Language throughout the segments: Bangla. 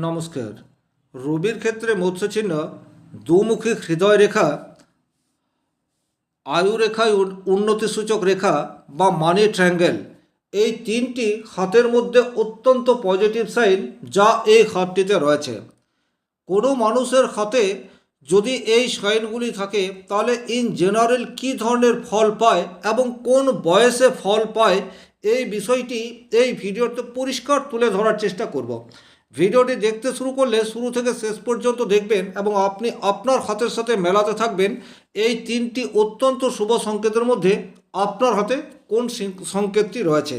নমস্কার। রবির ক্ষেত্রে মৎস্যচিহ্ন দুমুখী হৃদয় রেখা, আয়ু রেখায় উন- উন্নতিসূচক রেখা বা মানি ট্রায়াঙ্গেল এই তিনটি হাতের মধ্যে অত্যন্ত পজিটিভ সাইন যা এই হাতটিতে রয়েছে। কোনো মানুষের হাতে যদি এই সাইনগুলি থাকে, তাহলে ইন জেনারেল কী ধরনের ফল পায় এবং কোন বয়সে ফল পায় এই বিষয়টি এই ভিডিওতে পরিষ্কার তুলে ধরার চেষ্টা করব। ভিডিওটি দেখতে শুরু করলে শুরু থেকে শেষ পর্যন্ত দেখবেন এবং আপনি আপনার হাতের সাথে মেলাতে থাকবেন। এই তিনটি অত্যন্ত শুভ সংকেতের মধ্যে আপনার হাতে কোন সংকেতটি রয়েছে?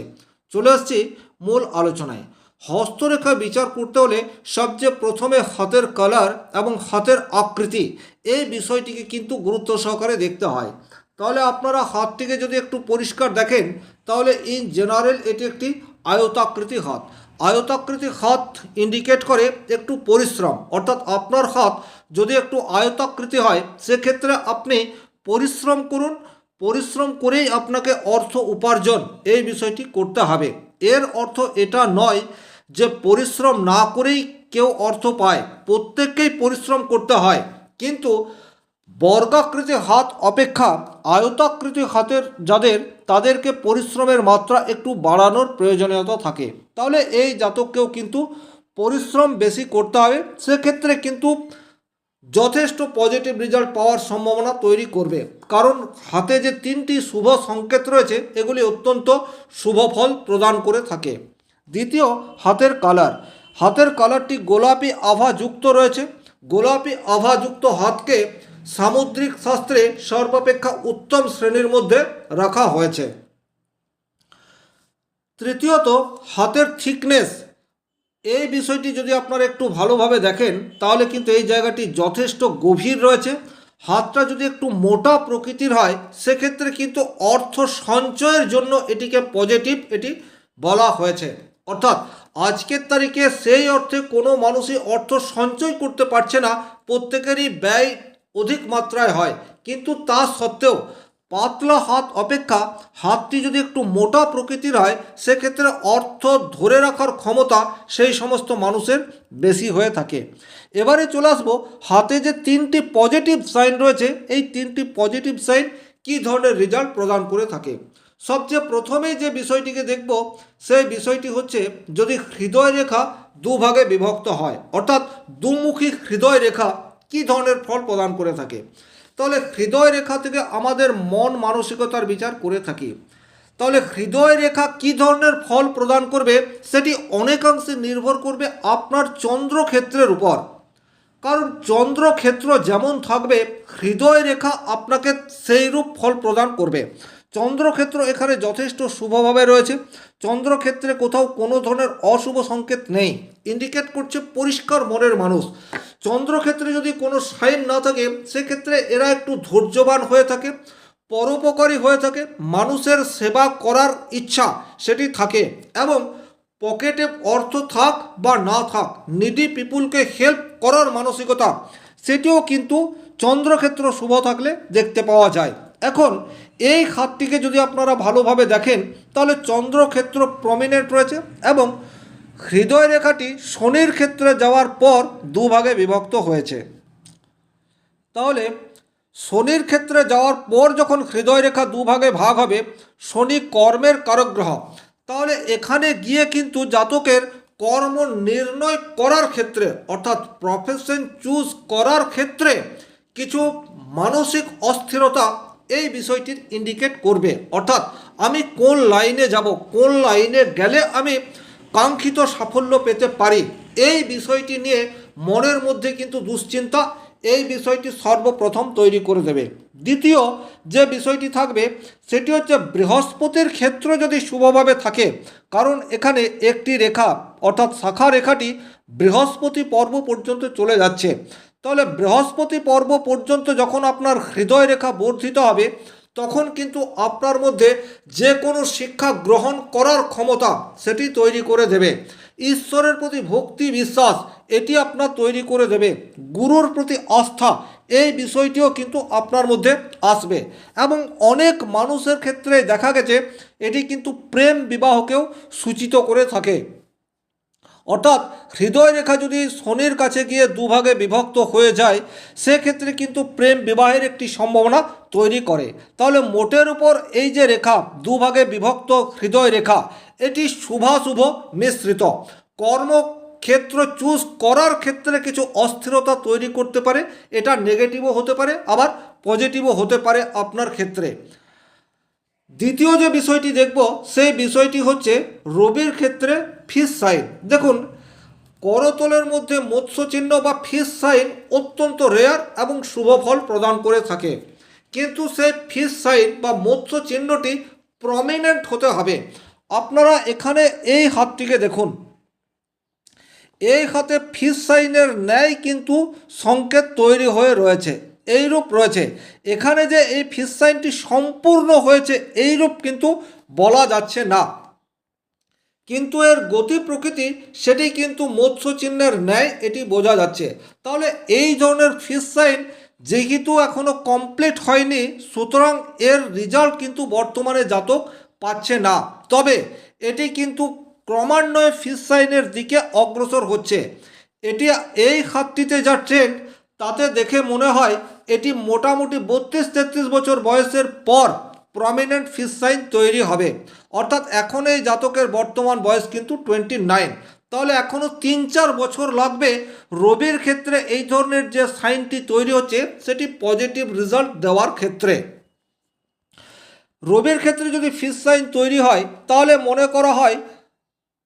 চলে আসছি মূল আলোচনায়। হস্তরেখা বিচার করতে হলে সবচেয়ে প্রথমে হাতের কালার এবং হাতের আকৃতি, এই বিষয়টিকে কিন্তু গুরুত্ব সহকারে দেখতে হয়। তাহলে আপনারা হাতটিকে যদি একটু পরিষ্কার দেখেন, তাহলে ইন জেনারেল এটি একটি আয়তাকৃতি হাত। আয়তাকৃতি হাত ইন্ডিকেট করে একটু পরিশ্রম। অর্থাৎ আপনার হাত যদি একটু আয়তাকৃতি হয়, সেক্ষেত্রে আপনি পরিশ্রম করুন, পরিশ্রম করেই আপনাকে অর্থ উপার্জন এই বিষয়টি করতে হবে। এর অর্থ এটা নয় যে পরিশ্রম না করেই কেউ অর্থ পায়। প্রত্যেককেই পরিশ্রম করতে হয়। কিন্তু বর্গাকৃতি হাত অপেক্ষা আয়তাকৃতি হাতের যাদের, তাদেরকে পরিশ্রমের মাত্রা একটু বাড়ানোর প্রয়োজনীয়তা থাকে। তাহলে এই জাতককেও কিন্তু পরিশ্রম বেশি করতে হবে। সেক্ষেত্রে কিন্তু যথেষ্ট পজিটিভ রেজাল্ট পাওয়ার সম্ভাবনা তৈরি করবে। কারণ হাতে যে তিনটি শুভ সংকেত রয়েছে, এগুলি অত্যন্ত শুভ ফল প্রদান করে থাকে। দ্বিতীয়, হাতের কালার হাতের কালারটি গোলাপি আভাযুক্ত রয়েছে। গোলাপি আভাযুক্ত হাতকে সামুদ্রিক শাস্ত্রে সর্বাপেক্ষা উত্তম শ্রেণির মধ্যে রাখা হয়েছে। তৃতীয়ত, হাতের থিকনেস এই বিষয়টি যদি আপনারা একটু ভালোভাবে দেখেন, তাহলে কিন্তু এই জায়গাটি যথেষ্ট গভীর রয়েছে। হাতটা যদি একটু মোটা প্রকৃতির হয়, সেক্ষেত্রে কিন্তু অর্থ সঞ্চয়ের জন্য এটিকে পজিটিভ এটি বলা হয়েছে। অর্থাৎ, আজকের তারিখে সেই অর্থে কোনো মানুষই অর্থ সঞ্চয় করতে পারছে না। প্রত্যেকেরই ব্যয় অধিক মাত্রায় হয়। কিন্তু তা সত্ত্বেও পাতলা হাত অপেক্ষা হাতটি যদি একটু মোটা প্রকৃতির হয়, সেক্ষেত্রে অর্থ ধরে রাখার ক্ষমতা সেই সমস্ত মানুষের বেশি হয়ে থাকে। এবারে চলে আসব হাতে যে তিনটি পজিটিভ সাইন রয়েছে, এই তিনটি পজিটিভ সাইন কী ধরনের রেজাল্ট প্রদান করে থাকে? সবচেয়ে প্রথমে যে বিষয়টিকে দেখব, সেই বিষয়টি হচ্ছে যদি হৃদয় রেখা দুভাগে বিভক্ত হয়, অর্থাৎ দুমুখী হৃদয় রেখা কী ধরনের ফল প্রদান করে থাকে? তাহলে হৃদয় রেখা থেকে আমাদের মন মানসিকতার বিচার করে থাকি। তাহলে হৃদয় রেখা কী ধরনের ফল প্রদান করবে সেটি অনেকাংশে নির্ভর করবে আপনার চন্দ্রক্ষেত্রের উপর। কারণ চন্দ্রক্ষেত্র যেমন থাকবে, হৃদয় রেখা আপনাকে সেই রূপ ফল প্রদান করবে। চন্দ্রক্ষেত্র এখানে যথেষ্ট শুভভাবে রয়েছে। চন্দ্রক্ষেত্রে কোথাও কোনো ধরনের অশুভ সংকেত নেই। ইন্ডিকেট করছে পরিষ্কার মনের মানুষ। চন্দ্রক্ষেত্রে যদি কোনো সাইন না থাকে, সেক্ষেত্রে এরা একটু ধৈর্যবান হয়ে থাকে, পরোপকারী হয়ে থাকে, মানুষের সেবা করার ইচ্ছা সেটি থাকে এবং পকেটে অর্থ থাক বা না থাক, নিডি পিপুলকে হেল্প করার মানসিকতা, সেটিও কিন্তু চন্দ্রক্ষেত্র শুভ থাকলে দেখতে পাওয়া যায়। এখন এই খাতটিকে যদি আপনারা ভালোভাবে দেখেন, তাহলে চন্দ্রক্ষেত্র প্রমিনেন্ট রয়েছে এবং হৃদয় রেখাটি শনির ক্ষেত্রে যাওয়ার পর দুভাগে বিভক্ত হয়েছে। তাহলে শনির ক্ষেত্রে যাওয়ার পর যখন হৃদয় রেখা দুভাগে ভাগ হবে, শনি কর্মের কারক গ্রহ তাহলে এখানে গিয়ে কিন্তু জাতকের কর্ম নির্ণয় করার ক্ষেত্রে, অর্থাৎ প্রফেশন চুজ করার ক্ষেত্রে কিছু মানসিক অস্থিরতা এই বিষয়টির ইন্ডিকেট করবে। অর্থাৎ আমি কোন লাইনে যাব, কোন লাইনে গেলে আমি কাঙ্ক্ষিত সাফল্য পেতে পারি। এই বিষয়টি নিয়ে মনের মধ্যে কিন্তু দুশ্চিন্তা, এই বিষয়টি সর্বপ্রথম তৈরি করে দেবে। দ্বিতীয় যে বিষয়টি থাকবে, সেটি হচ্ছে বৃহস্পতির ক্ষেত্র যদি শুভভাবে থাকে, কারণ এখানে একটি রেখা, অর্থাৎ শাখা রেখাটি বৃহস্পতি পর্ব পর্যন্ত চলে যাচ্ছে। তাহলে বৃহস্পতি পর্ব পর্যন্ত যখন আপনার হৃদয় রেখা বর্ধিত হবে তখন কিন্তু আপনার মধ্যে যে কোনো শিক্ষা গ্রহণ করার ক্ষমতা সেটি তৈরি করে দেবে। ঈশ্বরের প্রতি ভক্তি বিশ্বাস, এটি আপনার তৈরি করে দেবে। গুরুর প্রতি আস্থা, এই বিষয়টিও কিন্তু আপনার মধ্যে আসবে। এবং অনেক মানুষের ক্ষেত্রে দেখা গেছে, এটি কিন্তু প্রেম বিবাহকেও সূচিত করে থাকে। অর্থাৎ হৃদয় রেখা যদি শনির কাছে গিয়ে দুভাগে বিভক্ত হয়ে যায়, সেক্ষেত্রে কিন্তু প্রেম বিবাহের একটি সম্ভাবনা তৈরি করে। তাহলে মোটের উপর এই যে রেখা, দুভাগে বিভক্ত হৃদয় রেখা, এটি শুভাশুভ মিশ্রিত। কর্ম ক্ষেত্র চুজ করার ক্ষেত্রে কিছু অস্থিরতা তৈরি করতে পারে, এটা নেগেটিভও হতে পারে, আবার পজিটিভও হতে পারে আপনার ক্ষেত্রে। দ্বিতীয় যে বিষয়টি দেখব, সেই বিষয়টি হচ্ছে রবির ক্ষেত্রে ফিস সাইন দেখুন, করতলের মধ্যে মৎস্য চিহ্ন বা ফিস সাইন অত্যন্ত রেয়ার এবং শুভ ফল প্রদান করে থাকে। কিন্তু সেই ফিস সাইন বা মৎস্য চিহ্নটি প্রমিনেন্ট হতে হবে। আপনারা এখানে এই হাতটিকে দেখুন। এই হাতে ফিস সাইনের ন্যায় কিন্তু সংকেত তৈরি হয়ে রয়েছে। এইরূপ রয়েছে। এখানে যে এই ফিস সাইনটি সম্পূর্ণ হয়েছে, এইরূপ কিন্তু বলা যাচ্ছে না। কিন্তু এর গতি প্রকৃতি, সেটি কিন্তু মৎস্য চিহ্নের ন্যায়, এটি বোঝা যাচ্ছে। তাহলে এই ধরনের ফিস সাইন যেহেতু এখনও কমপ্লিট হয়নি, সুতরাং এর রেজাল্ট কিন্তু বর্তমানে জাতক পাচ্ছে না। তবে এটি কিন্তু ক্রমান্বয়ে ফিস সাইনের দিকে অগ্রসর হচ্ছে। এটি এই হাতটিতে যা ট্রেন্ড তাতে দেখে মনে হয় এটি মোটামুটি বত্রিশ তেত্রিশ বছর বয়সের পর প্রমিনেন্ট ফিস সাইন তৈরি হবে। অর্থাৎ এখন এই জাতকের বর্তমান বয়স কিন্তু টোয়েন্টি নাইন তাহলে এখনও তিন চার বছর লাগবে রবির ক্ষেত্রে এই ধরনের যে সাইনটি তৈরি হচ্ছে, সেটি পজিটিভ রেজাল্ট দেওয়ার ক্ষেত্রে। রবির ক্ষেত্রে যদি ফিস সাইন তৈরি হয়, তাহলে মনে করা হয়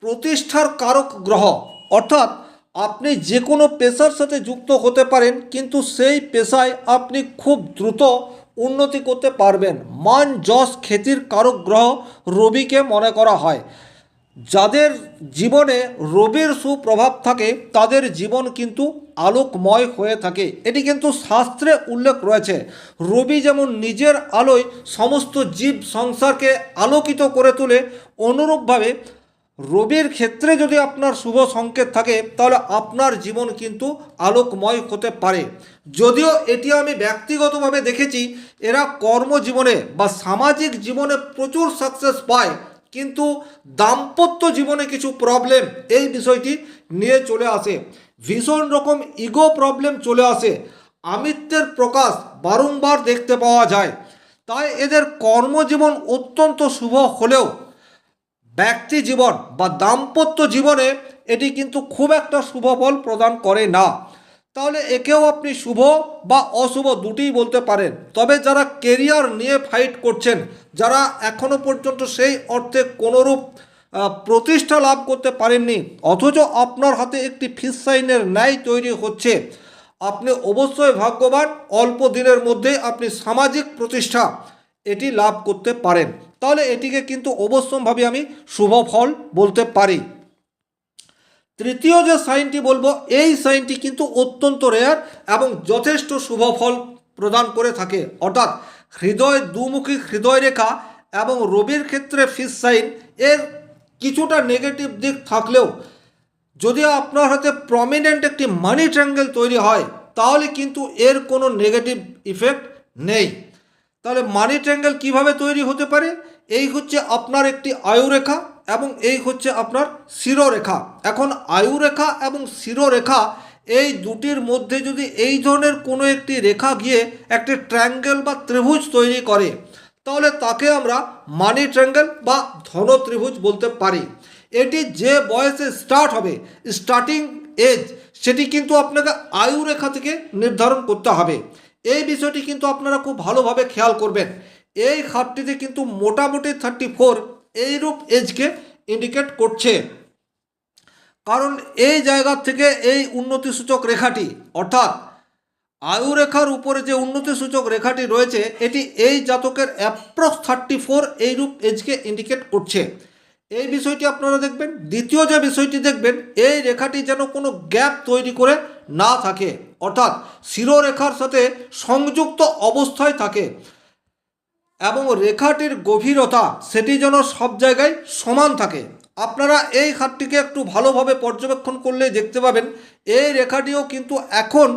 প্রতিষ্ঠার কারক গ্রহ। অর্থাৎ আপনি যে কোনো পেশার সাথে যুক্ত হতে পারেন, কিন্তু সেই পেশায় আপনি খুব দ্রুত উন্নতি করতে পারবেন। মান যশ খ্যাতির কারক গ্রহ রবিকে মনে করা হয়। যাদের জীবনে রবির সুপ্রভাব থাকে, তাদের জীবন কিন্তু আলোকময় হয়ে থাকে। এটি কিন্তু শাস্ত্রে উল্লেখ রয়েছে। রবি যেমন নিজের আলোয় সমস্ত জীব সংসারকে আলোকিত করে তোলে, অনুরূপভাবে রবির ক্ষেত্রে যদি আপনার শুভ সংকেত থাকে, তাহলে আপনার জীবন কিন্তু আলোকময় হতে পারে। যদিও এটি আমি ব্যক্তিগতভাবে দেখেছি, এরা কর্মজীবনে বা সামাজিক জীবনে প্রচুর সাকসেস পায়, কিন্তু দাম্পত্য জীবনে কিছু প্রবলেম এই বিষয়টি নিয়ে চলে আসে। ভীষণ রকম ইগো প্রবলেম চলে আসে। আমিত্বের প্রকাশ বারংবার দেখতে পাওয়া যায়। তাই এদের কর্মজীবন অত্যন্ত শুভ হলেও ব্যক্তি জীবন বা দাম্পত্য জীবনে এটি কিন্তু খুব একটা শুভ ফল প্রদান করে না। তাহলে একেও আপনি শুভ বা অশুভ দুটিই বলতে পারেন। তবে যারা কেরিয়ার নিয়ে ফাইট করছেন, যারা এখনও পর্যন্ত সেই অর্থে কোনোরূপ প্রতিষ্ঠা লাভ করতে পারেননি, অথচ আপনার হাতে একটি ফিস সাইনের ন্যায় তৈরি হচ্ছে, আপনি অবশ্যই ভাগ্যবান, অল্প দিনের মধ্যে আপনি সামাজিক প্রতিষ্ঠা এটি লাভ করতে পারেন। তাহলে এটিকে কিন্তু অবশ্যমভাবে আমি শুভ ফল বলতে পারি। তৃতীয় যে সাইনটি বলব, এই সাইনটি কিন্তু অত্যন্ত রেয়ার এবং যথেষ্ট শুভ ফল প্রদান করে থাকে। অর্থাৎ হৃদয়, দুমুখী হৃদয় রেখা এবং রবির ক্ষেত্রে ফিস সাইন এর কিছুটা নেগেটিভ দিক থাকলেও যদি আপনার হাতে প্রমিনেন্ট একটি মানি ট্রাঙ্গেল তৈরি হয়, তাহলে কিন্তু এর কোনো নেগেটিভ ইফেক্ট নেই। তাহলে মানি ট্রাঙ্গেল কীভাবে তৈরি হতে পারে? এই হচ্ছে আপনার একটি আয়ুরেখা এবং এই হচ্ছে আপনার শিরোরেখা। এখন আয়ুরেখা এবং শিরোরেখা, এই দুটির মধ্যে যদি এই ধরনের কোনো একটি রেখা গিয়ে একটি ট্রায়াঙ্গেল বা ত্রিভুজ তৈরি করে, তাহলে তাকে আমরা মানি ট্রায়াঙ্গেল বা ধন ত্রিভুজ বলতে পারি। এটি যে বয়সে স্টার্ট হবে স্টার্টিং এজ সেটি কিন্তু আপনাকে আয়ু রেখা থেকে নির্ধারণ করতে হবে। এই বিষয়টি কিন্তু আপনারা খুব ভালোভাবে খেয়াল করবেন। এই খাতটিতে কিন্তু মোটামুটি থার্টি ফোর এইরূপ এজকে ইন্ডিকেট করছে। কারণ এই জায়গা থেকে এই উন্নতিসূচক রেখাটি, অর্থাৎ আয়ু রেখার উপরে যে উন্নতিসূচক রেখাটি রয়েছে, এটি এই জাতকের অ্যাপ্রক্স থার্টি ফোর এইরূপ এজকে ইন্ডিকেট করছে। এই বিষয়টি আপনারা দেখবেন। দ্বিতীয় যে বিষয়টি দেখবেন, এই রেখাটি যেন কোনো গ্যাপ তৈরি করে না থাকে, অর্থাৎ শিরোরেখার সাথে সংযুক্ত অবস্থায় থাকে। এবং রেখাটির গভীরতা সেটি যেন সব জায়গায় সমান থাকে। আপনারা এই খাতটিকে একটু ভালোভাবে পর্যবেক্ষণ করলে দেখতে পাবেন, এই রেখাটিও কিন্তু এখন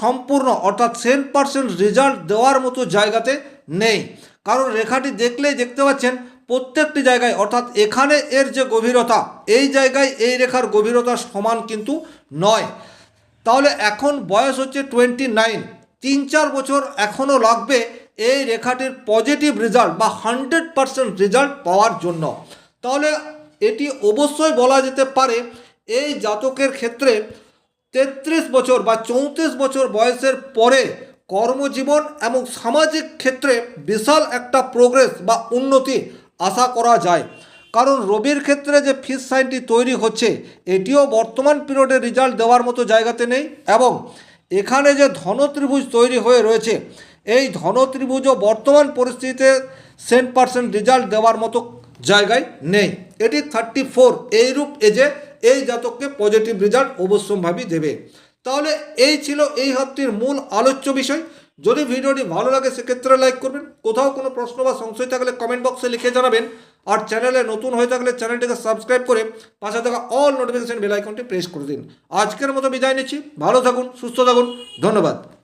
সম্পূর্ণ, অর্থাৎ সেন পার্সেন্ট রেজাল্ট দেওয়ার মতো জায়গাতে নেই। কারণ রেখাটি দেখলেই দেখতে পাচ্ছেন, প্রত্যেকটি জায়গায়, অর্থাৎ এখানে এর যে গভীরতা, এই জায়গায় এই রেখার গভীরতা সমান কিন্তু নয়। তাহলে এখন বয়স হচ্ছে টোয়েন্টি নাইন তিন চার বছর এখনও লাগবে এই রেখাটির পজিটিভ রেজাল্ট বা হান্ড্রেড পারসেন্ট রেজাল্ট পাওয়ার জন্য। তাহলে এটি অবশ্যই বলা যেতে পারে, এই জাতকের ক্ষেত্রে তেত্রিশ বছর বা চৌত্রিশ বছর বয়সের পরে কর্মজীবন এবং সামাজিক ক্ষেত্রে বিশাল একটা প্রোগ্রেস বা উন্নতি আশা করা যায়। কারণ রবির ক্ষেত্রে যে ফিস সাইনটি তৈরি হচ্ছে, এটিও বর্তমান পিরিয়ডে রেজাল্ট দেওয়ার মতো জায়গাতে নেই এবং এখানে যে ধনত্রিভুজ তৈরি হয়ে রয়েছে এই ধন ধনত্রিভুজও বর্তমান পরিস্থিতিতে সেন্ট পার্সেন্ট রেজাল্ট দেওয়ার মতো জায়গায় নেই। এটি থার্টি ফোর এইরূপ এজে এই জাতককে পজিটিভ রেজাল্ট অবশ্যম্ভাবী দেবে। তাহলে এই ছিল এই হাতটির মূল আলোচ্য বিষয়। যদি ভিডিওটি ভালো লাগে, সেক্ষেত্রে লাইক করবেন। কোথাও কোনো প্রশ্ন বা সংশয় থাকলে কমেন্ট বক্সে লিখে জানাবেন। আর চ্যানেলে নতুন হয়ে থাকলে চ্যানেলটিকে সাবস্ক্রাইব করে পাশে থাকা অল নোটিফিকেশন বেল আইকনটি প্রেস করে দিন। আজকের মতো বিদায় নিচ্ছি। ভালো থাকুন, সুস্থ থাকুন। ধন্যবাদ।